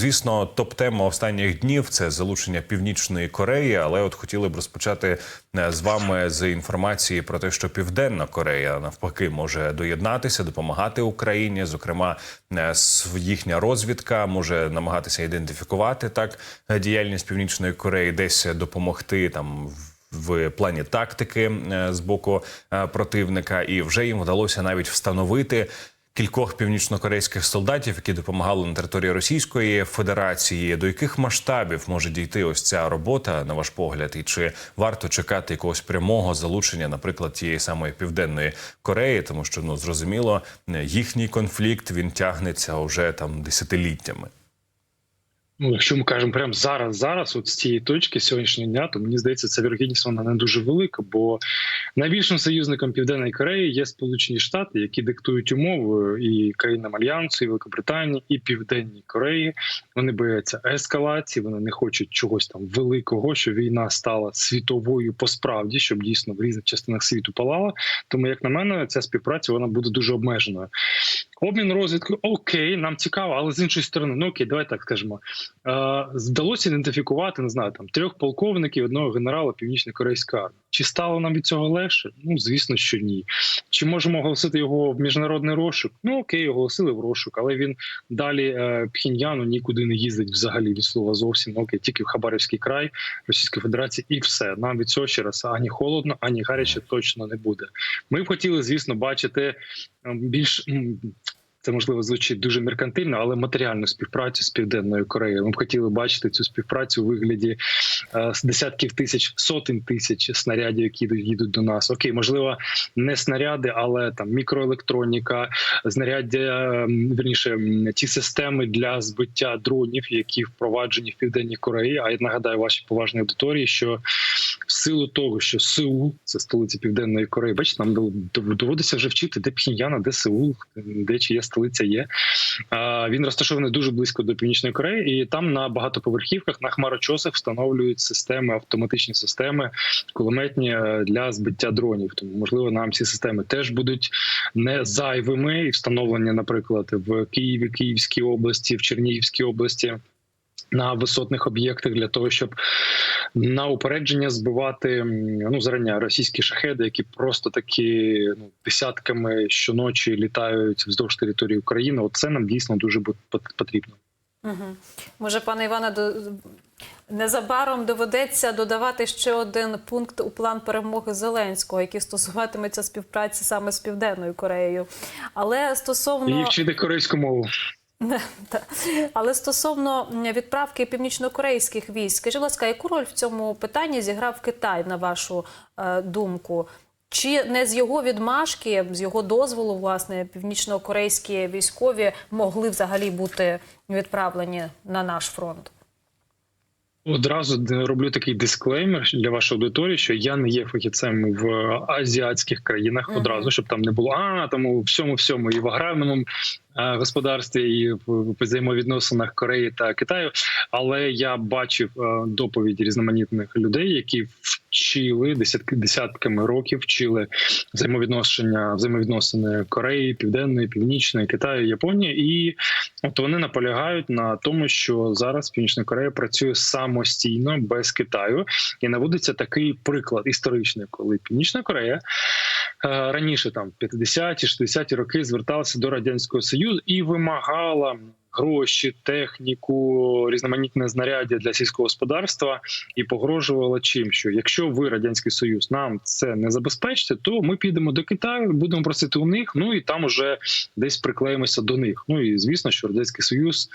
Звісно, топ-тема останніх днів це залучення Північної Кореї, але от хотіли б розпочати е, з вами з інформації про те, що Південна Корея навпаки може доєднатися, допомагати Україні. Зокрема, е, їхня розвідка може намагатися ідентифікувати так е, діяльність Північної Кореї, десь допомогти там. в- плані тактики з боку противника, і вже їм вдалося навіть встановити кількох північнокорейських солдатів, які допомагали на території Російської Федерації. До яких масштабів може дійти ось ця робота, на ваш погляд, і чи варто чекати якогось прямого залучення, наприклад, тієї самої південної Кореї, тому що ну зрозуміло, їхній конфлікт він тягнеться уже там десятиліттями. Ну, якщо ми кажемо прямо зараз, зараз, от з цієї точки сьогоднішнього дня, то мені здається, ця вірогідність вона не дуже велика, бо найбільшим союзником Південної Кореї є Сполучені Штати, які диктують умови і країнам Альянсу, і Великобританії, і Південній Кореї. Вони бояться ескалації, вони не хочуть чогось там великого, що війна стала світовою по справді, щоб дійсно в різних частинах світу палала. Тому, як на мене, ця співпраця вона буде дуже обмеженою. Обмін розвідкою окей, нам цікаво, але з іншої сторони, ну окей, давай так скажемо. Е, вдалося ідентифікувати, не знаю, там трьох полковників, одного генерала Північно-Корейської армії. Чи стало нам від цього легше? Ну звісно, що ні. Чи можемо оголосити його в міжнародний розшук? Ну окей, оголосили в розшук, але він далі е, Пхіньяну нікуди не їздить взагалі від слова зовсім. Ну, окей, тільки в Хабарівський край Російської Федерації, і все. Нам від цього ще раз ані холодно, ані гаряче точно не буде. Ми б хотіли, звісно, бачити ем, більш. Це можливо звучить дуже меркантильно, але матеріальну співпрацю з південною Кореєю. Ми б хотіли бачити цю співпрацю у вигляді е, десятків тисяч, сотень тисяч снарядів, які їдуть- до нас. Окей, можливо, не снаряди, але там мікроелектроніка, знаряддя е, верніше ті системи для збиття дронів, які впроваджені в південній Кореї. А я нагадаю вашій поважній аудиторії, що в силу того, що Сеул це столиця Південної Кореї, бачите, нам доводиться вже вчити, де Пхіньяна, де Сеул, де чия столиця є. А, Він розташований дуже близько до Північної Кореї, і там на багатоповерхівках на хмарочосах встановлюють системи, автоматичні системи кулеметні е, для збиття дронів. Тому можливо нам ці системи теж будуть не зайвими і встановлені, наприклад, в Києві, Київській області, в Чернігівській області. На висотних об'єктах для того, щоб на упередження збивати ну зарання російські шахеди, які просто такі ну десятками щоночі літають вздовж території України. Оце нам дійсно дуже потрібно. Угу. Може, пане Іване, до... незабаром доведеться додавати ще один пункт у план перемоги Зеленського, який стосуватиметься співпраці саме з Південною Кореєю. Але стосовно І вчити корейську мову. Але стосовно відправки північнокорейських військ, скажіть, будь ласка, яку роль в цьому питанні зіграв Китай, на вашу е, думку? Чи не з його відмашки, з його дозволу, власне, північнокорейські військові могли взагалі бути відправлені на наш фронт? Одразу роблю такий дисклеймер для вашої аудиторії, що я не є фахівцем в азіатських країнах. Одразу щоб там не було а там у всьому всьому і в аграрному господарстві, і в взаємовідносинах Кореї та Китаю. Але я бачив е, доповіді різноманітних людей, які вчили десятками років вчили взаємовідношення взаємовідносини Кореї, Південної, Північної, Китаю, Японії, і от вони наполягають на тому, що зараз Північна Корея працює самостійно без Китаю, і наводиться такий приклад історичний, коли Північна Корея е, раніше, там 50-ті, 60-ті роки, зверталася до радянського союзу і вимагала. Гроші, техніку, різноманітне знаряддя для сільського господарства і погрожувала чим, що якщо ви радянський союз нам це не забезпечите, то ми підемо до Китаю, будемо просити у них. Ну і там уже десь приклеїмося до них. Ну і звісно, що радянський союз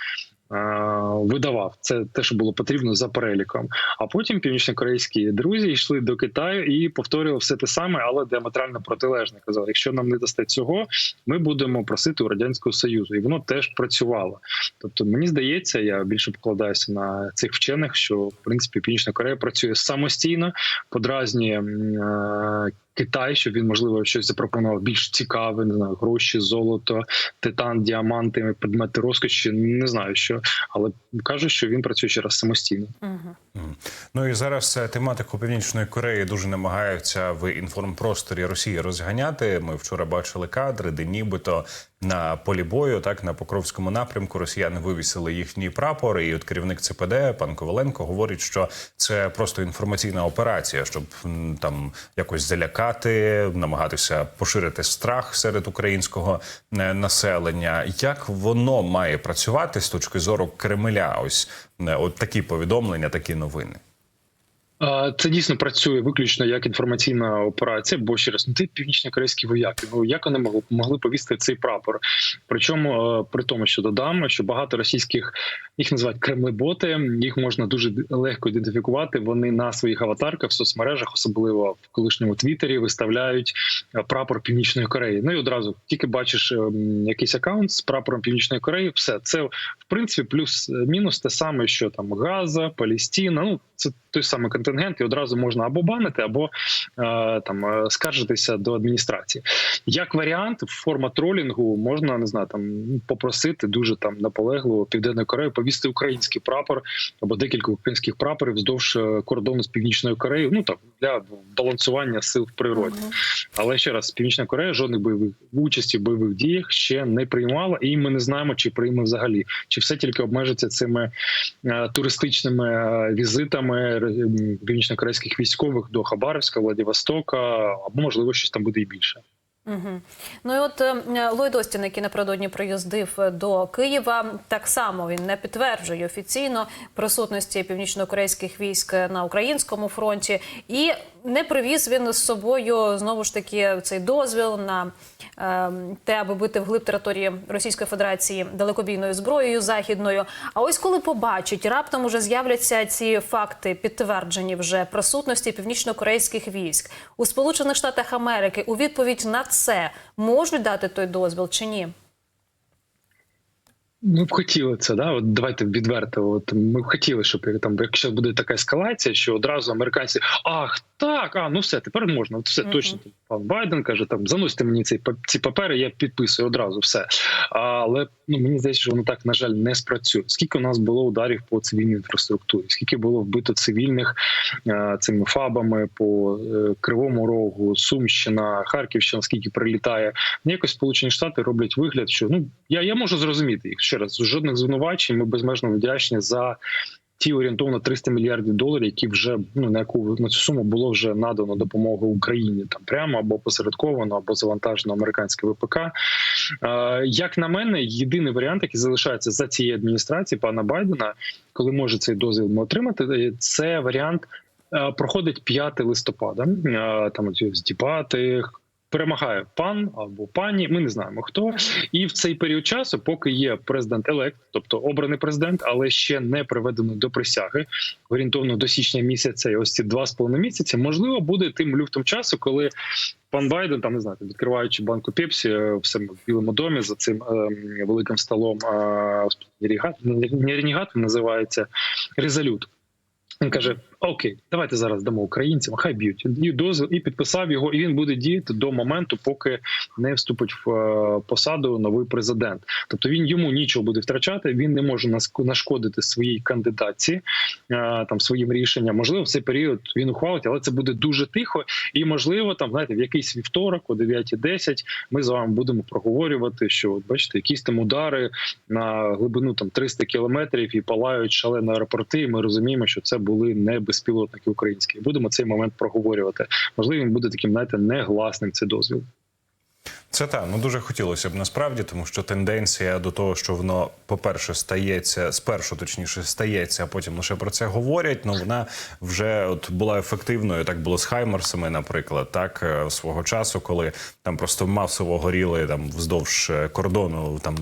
видавав це те, що було потрібно за переліком. А потім північнокорейські друзі йшли до Китаю і повторювали все те саме, але діаметрально протилежне. Казали, якщо нам не дасте цього, ми будемо просити у радянського союзу, і воно теж працювало. Тобто, мені здається, я більше покладаюся на цих вчених, що в принципі Північна Корея працює самостійно, подразнює е, Китай, щоб він можливо щось запропонував більш цікаве, не знаю, гроші, золото, титан, діаманти, предмети розкоші. Не знаю що, але кажуть, що він працює ще раз самостійно. Угу. Ну і зараз е, тематику Північної Кореї дуже намагаються в інформпросторі Росії розганяти. Ми вчора бачили кадри, де нібито на полі бою, так на Покровському напрямку, росіяни вивісили їхній прапор. І от керівник ЦПД пан Коваленко говорить, що це просто інформаційна операція, щоб там якось залякати, намагатися поширити страх серед українського е, населення. Як воно має працювати з точки зору Кремля? Ось е, от такі повідомлення, такі новини. Це дійсно працює виключно як інформаційна операція, бо ще раз ну ти північно-корейські вояки. Ну як вони могли могли повісти цей прапор? Причому е, при тому, що додам, що багато російських їх називають кремлеботи, їх можна дуже легко ідентифікувати. Вони на своїх аватарках в соцмережах, особливо в колишньому Твіттері, виставляють е, прапор Північної Кореї. Ну і одразу тільки бачиш е, якийсь аккаунт з прапором Північної Кореї. Все це в принципі плюс-мінус те саме, що там Газа, Палістина. Ну це той самий контингент, і одразу можна або банити, або е, там е, скаржитися до адміністрації. Як варіант, форма тролінгу можна не знаю, там попросити дуже там наполегливо Південної Кореї повісти український прапор або декілька українських прапорів вздовж е, кордону з Північною Кореєю. Ну там для балансування сил в природі. Але ще раз, Північна Корея жодних бойових участі в бойових діях ще не приймала, і ми не знаємо, чи прийме взагалі, чи все тільки обмежиться цими туристичними візитами північнокорейських військових до Хабаровська, Владивостока, або можливо щось там буде і більше. Угу. Ну і от е, Ллойд Остін, який напередодні приїздив е, до Києва, так само він не підтверджує офіційно присутності північно-корейських військ на українському фронті, і не привіз він з собою знову ж таки цей дозвіл на е, те, аби бити вглиб території Російської Федерації далекобійною зброєю західною. А ось коли побачить, раптом уже з'являться ці факти, підтверджені вже присутності північно-корейських військ у Сполучених Штатах Америки. У відповідь на це можуть дати той дозвіл чи ні? Ми б хотіли це, да. От давайте відверто. От ми б хотіли, щоб там, якщо буде така ескалація, що одразу американці ах, так, а ну все, тепер можна. От все Мгм. точно. Пан Байден каже: там заносьте мені па- ці папери, я підписую одразу все. Але ну мені здається, що воно так на жаль не спрацює. Скільки у нас було ударів по цивільній інфраструктурі? Скільки було вбито цивільних е, цими фабами по е, Кривому Рогу, Сумщина, Харківщина? Скільки прилітає? Ну, якось Сполучені Штати роблять вигляд, що ну я, я можу зрозуміти їх ще раз. Жодних звинувачень. Ми безмежно вдячні за. Ті орієнтовно 300 мільярдів доларів, які вже ну на яку на цю суму було вже надано допомогу Україні там прямо або посередковано, або завантажено американське ВПК. Е, як на мене, єдиний варіант, який залишається за цією адміністрацією пана Байдена, коли може цей дозвіл отримати, е, це варіант е, проходить 5 листопада. Е, Там ці дебати. Перемагає пан або пані, ми не знаємо хто, і в цей період часу, поки є президент елект, тобто обраний президент, але ще не приведено до присяги, орієнтовно до січня місяця, і ось ці два з половиною місяці, можливо, буде тим люфтом часу, коли пан Байден там не знаю, там, відкриваючи банку Пепсі е, в самому білому домі за цим е, великим столом, е, не він називається резолют. Він каже: Окей, давайте зараз дамо українцям, хай б'ють і дозвіл, і підписав його, і він буде діяти до моменту, поки не вступить в е, посаду новий президент. Тобто він йому нічого буде втрачати. Він не може нашкодити своїй кандидатці е, там своїм рішенням. Можливо, в цей період він ухвалить, але це буде дуже тихо. І можливо, там знаєте, в якийсь вівторок о 9.10 ми з вами будемо проговорювати, що от, бачите, якісь там удари на глибину там 300 кілометрів і палають шалені аеропорти. І ми розуміємо, що це були не безпілотники українські. Будемо цей момент проговорювати. Можливо, він буде таким, знаєте, негласним цей дозвіл. Це так, ну дуже хотілося б насправді, тому що тенденція до того, що воно, по-перше, стається спершу, точніше, стається, а потім лише про це говорять. Ну вона вже от була ефективною. Так було з Хаймерсами, наприклад, так е, свого часу, коли там просто масово горіли там вздовж е, кордону, там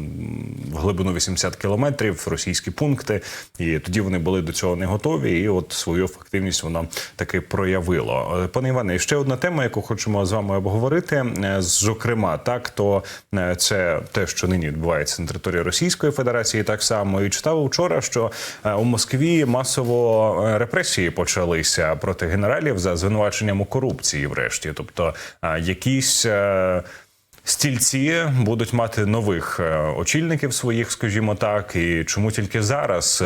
в глибину 80 кілометрів російські пункти, і тоді вони були до цього не готові. І от свою ефективність воно таки проявило. Е, Пане Іване, ще одна тема, яку хочемо з вами обговорити. Зокрема, так то е, це те, що нині відбувається на території Російської Федерації, так само і читав вчора, що е, у Москві масово е, репресії почалися проти генералів за звинуваченням у корупції. Врешті, тобто якісь. Стільці будуть мати нових очільників своїх, скажімо так, і чому тільки зараз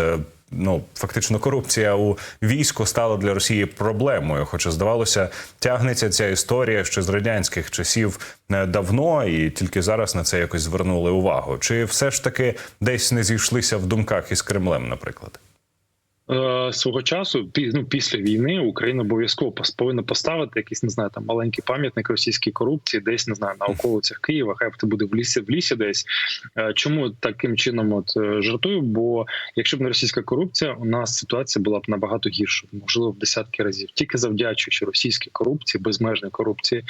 ну фактично корупція у війську стала для Росії проблемою. Хоча здавалося, тягнеться ця історія ще з радянських часів е, давно, і тільки зараз на це якось звернули увагу. Чи все ж таки десь не зійшлися в думках із Кремлем, наприклад? Е, свого часу, ну, після війни Україна обов'язково повинна поставити якийсь, не знаю, там маленький пам'ятник російській корупції, десь не знаю, на околицях Києва, хай це буде в лісі, в лісі десь. Е, Чому таким чином от е, жартую? Бо якщо б не російська корупція, у нас ситуація була б набагато гірша, можливо, в десятки разів. Тільки завдячуючи російській корупції, безмежній корупції,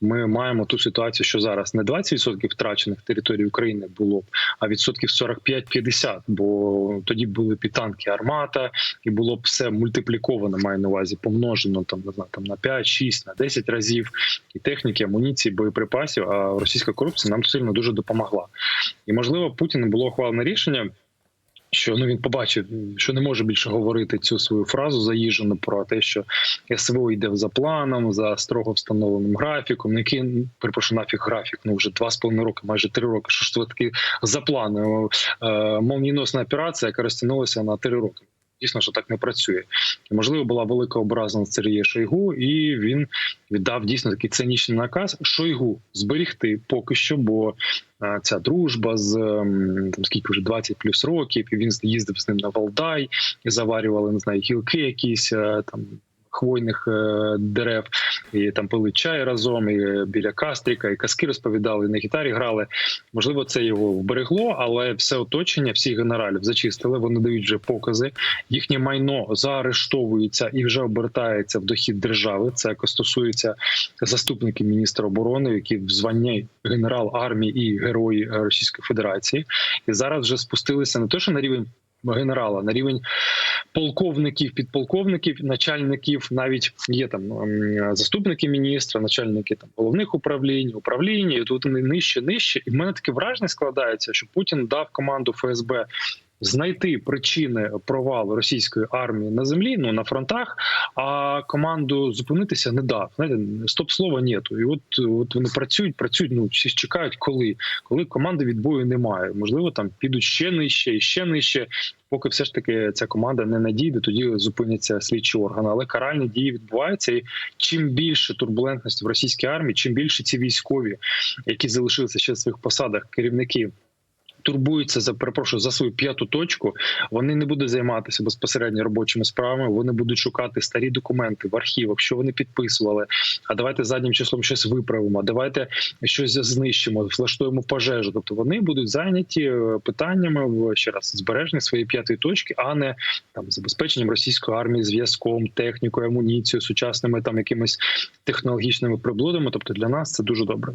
ми маємо ту ситуацію, що зараз не 20% втрачених територій України було б, а відсотків 45-50, бо тоді були підтанки армата, і було б все мультипліковано, маю на увазі, помножено там не знаю, там на 5, 6, на 10 разів і техніки, амуніції, боєприпасів. А російська корупція нам сильно дуже допомогла. І можливо, Путіну було ухвалене рішення. Що ну він побачив, що не може більше говорити цю свою фразу заїжджену про те, що СВО йде за планом, за строго встановленим графіком. Ну, який перепрошую, нафіг графік. Ну вже два з половиною роки, майже три роки. Що ж таки за планом? Е, молнієносна операція, яка розтягнулася на три роки. Дійсно, що так не працює. Можливо, була велика образа на Сергія Шойгу, і він віддав дійсно такий цинічний наказ Шойгу зберігти поки що, бо е, ця дружба з ем, там скільки вже 20 плюс років, і він їздив з ним на Валдай заварювали не знаю, гілки якісь е, там. Хвойних е, дерев і там пили чай разом, і біля кастріка, і казки розповідали, і на гітарі грали. Можливо, це його вберегло, але все оточення, всіх генералів зачистили. Вони дають вже покази. Їхнє майно заарештовується і вже обертається в дохід держави. Це стосується заступників міністра оборони, які в званні генерал армії і герої Російської Федерації, і зараз вже спустилися не те, що на рівень. Генерала на рівень полковників, підполковників, начальників, навіть є там ем, заступники міністра, начальники там головних управлінь, управління, тут вони нижче, нижче. І в мене таке враження складається, що Путін дав команду ФСБ знайти причини провалу російської армії на землі, ну на фронтах, а команду зупинитися не дав. Знаєте, стоп слова нету. І от, от вони працюють, працюють. Ну всі чекають, коли коли команди відбою немає. Можливо, там підуть ще нижче і ще нижче. Поки все ж таки ця команда не надійде, тоді зупиняться слідчі органи. Але каральні дії відбуваються. І чим більше турбулентності в російській армії, чим більше ці військові, які залишилися ще в своїх посадах, керівники турбуються за перепрошую за свою п'яту точку. Вони не будуть займатися безпосередньо робочими справами. Вони будуть шукати старі документи в архівах, що вони підписували. А давайте заднім числом щось виправимо. Давайте щось знищимо, влаштуємо пожежу. Тобто вони будуть зайняті е, питаннями в ще раз збереження своєї п'ятої точки, а не там забезпеченням російської армії зв'язком, технікою, амуніцією, сучасними там якимись технологічними приблудами. Тобто для нас це дуже добре.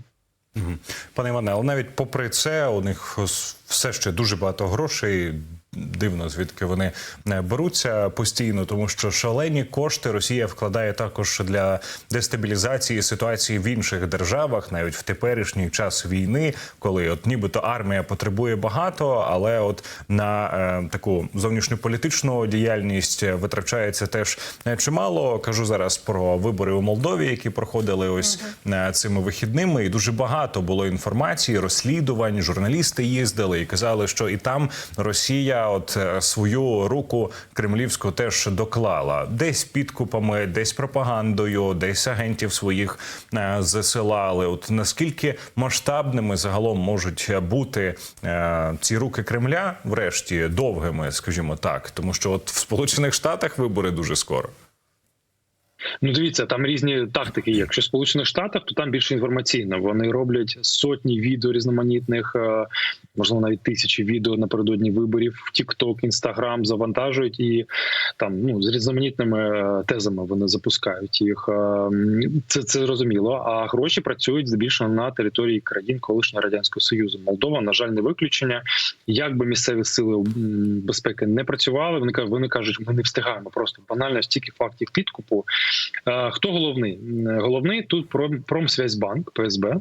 Пане Іване, але навіть попри це, у них все ще дуже багато грошей. Дивно, звідки вони е, беруться постійно, тому що шалені кошти Росія вкладає також для дестабілізації ситуації в інших державах, навіть в теперішній час війни, коли от нібито армія потребує багато, але от на е, таку зовнішньополітичну діяльність витрачається теж е, чимало. Кажу зараз про вибори у Молдові, які проходили ось е, цими вихідними, і дуже багато було інформації, розслідувань. Журналісти їздили і казали, що і там Росія, от е, свою руку кремлівську теж доклала десь підкупами, десь пропагандою, десь агентів своїх е, засилали. От наскільки масштабними загалом можуть бути е, ці руки Кремля, врешті довгими, скажімо так, тому що от в Сполучених Штатах вибори дуже скоро. Ну, дивіться, там різні тактики. є. Якщо в Сполучених Штатах, то там більше інформаційно. Вони роблять сотні відео різноманітних, е, можливо, навіть тисячі відео напередодні виборів. В TikTok, Instagram завантажують і там ну з різноманітними е, тезами вони запускають їх. Е, Це це зрозуміло. А гроші працюють здебільшого на території країн колишнього радянського союзу. Молдова, на жаль, не виключення. Як би місцеві сили безпеки не працювали, вони кажуть, вони кажуть, ми не встигаємо просто банально стільки фактів підкупу. Е, Хто головний? Головний тут Пром- Промсвязьбанк, ПСБ.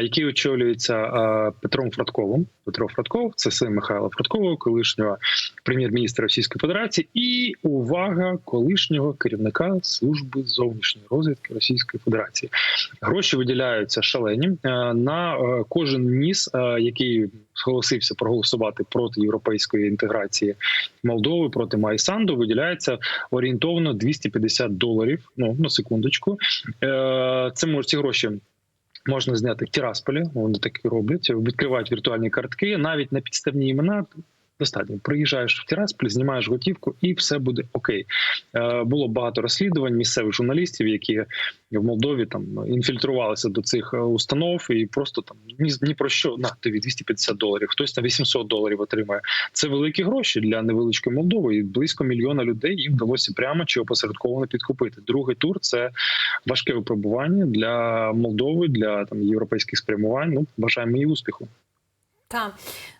Який очолюється Петром Фрадковим. Петро Фрадков, це син Михайла Фрадкова, колишнього прем'єр-міністра Російської Федерації, і увага колишнього керівника служби зовнішньої розвідки Російської Федерації. Гроші виділяються шалені Е, на е, кожен ніс, е, який зголосився проголосувати проти європейської інтеграції Молдови проти Майсанду. Виділяється орієнтовно 250 доларів. Ну на секундочку. Це може ці гроші. Можна зняти в Тірасполі, вони так і роблять. Відкривають віртуальні картки, навіть на підставні імена. Достатньо приїжджаєш в Тірасполь, знімаєш готівку, і все буде окей. Е, було багато розслідувань місцевих журналістів, які в Молдові там інфільтрувалися до цих е, установ, і просто там ні, ні про що на тобі 250 доларів. Хтось там 800 доларів отримає. Це великі гроші для невеличкої Молдови. І близько мільйона людей їм вдалося прямо чи опосередковано підкупити. Другий тур це важке випробування для Молдови, для там європейських спрямувань. Ну бажаємо їй успіху. Так.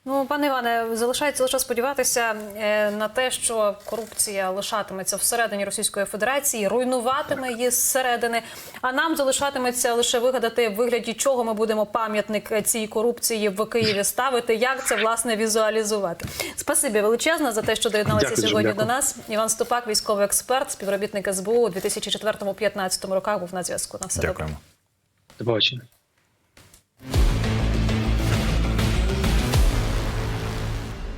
Ну, пане Іване, залишається лише сподіватися е, на те, що корупція лишатиметься всередині Російської Федерації, руйнуватиме її зсередини. А нам залишатиметься лише вигадати, в вигляді чого ми будемо пам'ятник цій корупції в Києві ставити, як це власне візуалізувати. Спасибі величезно за те, що доєдналися Дякую, сьогодні дякую. до нас. Іван Ступак, військовий експерт, співробітник СБУ у 2004-2015 роках був на зв'язку. На все добре. Дякуємо. До побачення.